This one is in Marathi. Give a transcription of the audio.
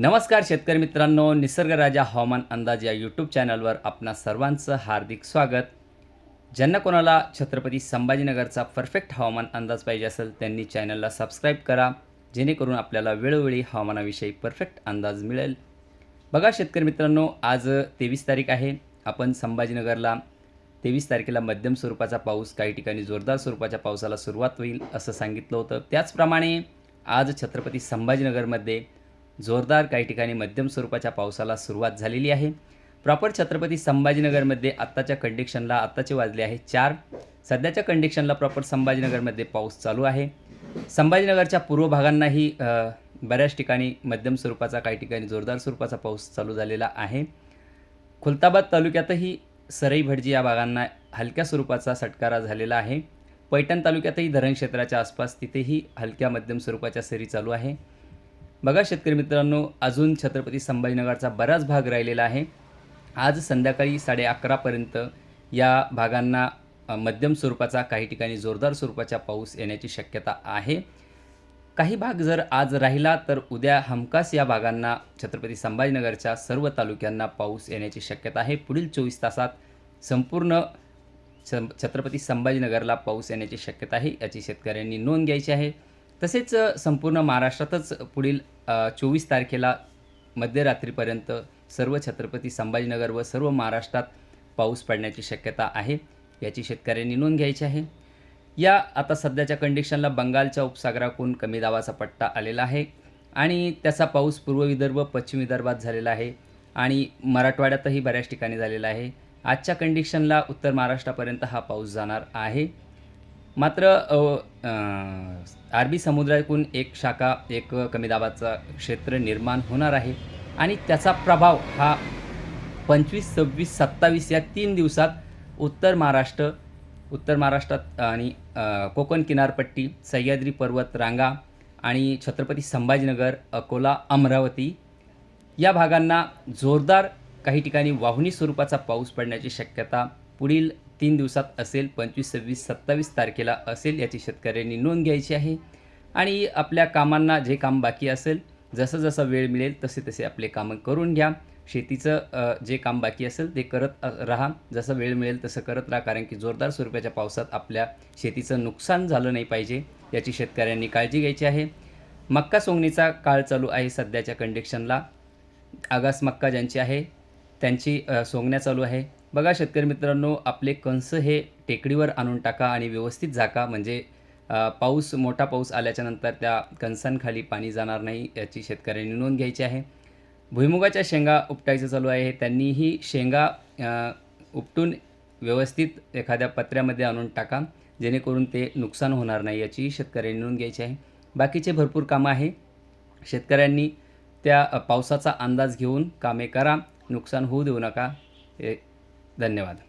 नमस्कार शेतकरी मित्रांनो निसर्ग राजा हवामान अंदाज या यूट्यूब चॅनलवर आपणा सर्वांचं हार्दिक स्वागत. ज्यांना कोणाला छत्रपती संभाजीनगरचा परफेक्ट हवामान अंदाज पाहिजे असेल त्यांनी चॅनलला सबस्क्राईब करा जेणेकरून आपल्याला वेळोवेळी हवामानाविषयी परफेक्ट अंदाज मिळेल. बघा शेतकरी मित्रांनो आज तेवीस तारीख आहे. आपण संभाजीनगरला तेवीस तारखेला मध्यम स्वरूपाचा पाऊस काही ठिकाणी जोरदार स्वरूपाच्या पावसाला सुरुवात होईल असं सांगितलं होतं. त्याचप्रमाणे आज छत्रपती संभाजीनगरमध्ये जोरदार काही ठिकाणी मध्यम स्वरूपाच्या पावसाला सुरुवात झालेली आहे. प्रॉपर छत्रपती संभाजीनगरमध्ये आत्ताच्या कंडिक्शनला आत्ताचे वाजले आहे चार. सध्याच्या कंडिक्शनला प्रॉपर संभाजीनगरमध्ये पाऊस चालू आहे. संभाजीनगरच्या पूर्व भागांनाही बऱ्याच ठिकाणी मध्यम स्वरूपाचा काही ठिकाणी जोरदार स्वरूपाचा पाऊस चालू झालेला आहे. खुलताबाद तालुक्यातही सरई भटजी या भागांना हलक्या स्वरूपाचा सटकारा झालेला आहे. पैठण तालुक्यातही धरण क्षेत्राच्या आसपास तिथेही हलक्या मध्यम स्वरूपाच्या सरी चालू आहे. बघा शेतकरी मित्रांनो अजून छत्रपती संभाजीनगरचा बराच भाग राहिलेला आहे. आज संध्याकाळी साडे अकरापर्यंत या भागांना मध्यम स्वरूपाचा काही ठिकाणी जोरदार स्वरूपाचा पाऊस येण्याची शक्यता आहे. काही भाग जर आज राहिला तर उद्या हमखास या भागांना छत्रपती संभाजीनगरच्या सर्व तालुक्यांना पाऊस येण्याची शक्यता आहे. पुढील चोवीस तासात संपूर्ण छत्रपती संभाजीनगरला पाऊस येण्याची शक्यता आहे याची शेतकऱ्यांनी नोंद घ्यायची आहे. तसेच संपूर्ण महाराष्ट्रातच पुढील चोवीस तारखेला मध्यरात्रीपर्यंत सर्व छत्रपती संभाजीनगर व सर्व महाराष्ट्रात पाऊस पडण्याची शक्यता आहे याची शेतकऱ्यांनी नोंद घ्यायची आहे. या आता सध्याच्या कंडिशनला बंगालच्या उपसागराकडून कमी दाबाचा पट्टा आलेला आहे आणि त्याचा पाऊस पूर्व विदर्भ पश्चिम विदर्भात झालेला आहे आणि मराठवाड्यातही बऱ्याच ठिकाणी झालेला आहे. आजच्या कंडिशनला उत्तर महाराष्ट्रापर्यंत हा पाऊस जाणार आहे. मात्र अरबी समुद्रातून एक शाखा एक कमी दाबाचा क्षेत्र निर्माण होणार आहे आणि त्याचा प्रभाव हा पंचवीस सव्वीस सत्तावीस या तीन दिवसात उत्तर महाराष्ट्र उत्तर महाराष्ट्रात आणि कोकण किनारपट्टी सह्याद्री पर्वत रांगा आणि छत्रपती संभाजीनगर अकोला अमरावती या भागांना जोरदार काही ठिकाणी वाहुनी स्वरूपाचा पाऊस पडण्याची शक्यता पुढील तीन दिवसात असेल पंचवीस सव्वीस सत्तावीस तारखेला असेल याची शेतकऱ्यांनी नोंद घ्यायची आहे. आणि आपल्या कामांना जे काम बाकी असेल जसं जसं वेळ मिळेल तसे तसे आपले कामं करून घ्या. शेतीचं जे काम बाकी असेल ते करत राहा. जसं वेळ मिळेल तसं करत राहा. कारण की जोरदार स्वरूपाच्या पावसात आपल्या शेतीचं नुकसान झालं नाही पाहिजे याची शेतकऱ्यांनी काळजी घ्यायची आहे. मक्का सोंगणीचा काळ चालू आहे सध्याच्या कंडिक्शनला आगास मक्का ज्यांची आहे त्यांची सोंगण्या चालू आहे. बघा शेतकरी मित्रांनो आपले कंस हे टेकडीवर आणून टाका आणि व्यवस्थित झाका. म्हणजे पाऊस मोठा पाऊस आल्याच्यानंतर त्या कणसांखाली पाणी जाणार नाही याची शेतकऱ्यांनी नोंद घ्यायची आहे. भुईमुगाच्या शेंगा उपटायचं चालू आहे. त्यांनीही शेंगा उपटून व्यवस्थित एखाद्या पत्र्यामध्ये आणून टाका. जेणेकरून ते नुकसान होणार नाही याची शेतकऱ्यांनी नोंद घ्यायची आहे. बाकीचे भरपूर कामं आहे. शेतकऱ्यांनी त्या पावसाचा अंदाज घेऊन कामे करा. नुकसान होऊ देऊ नका. धन्यवाद.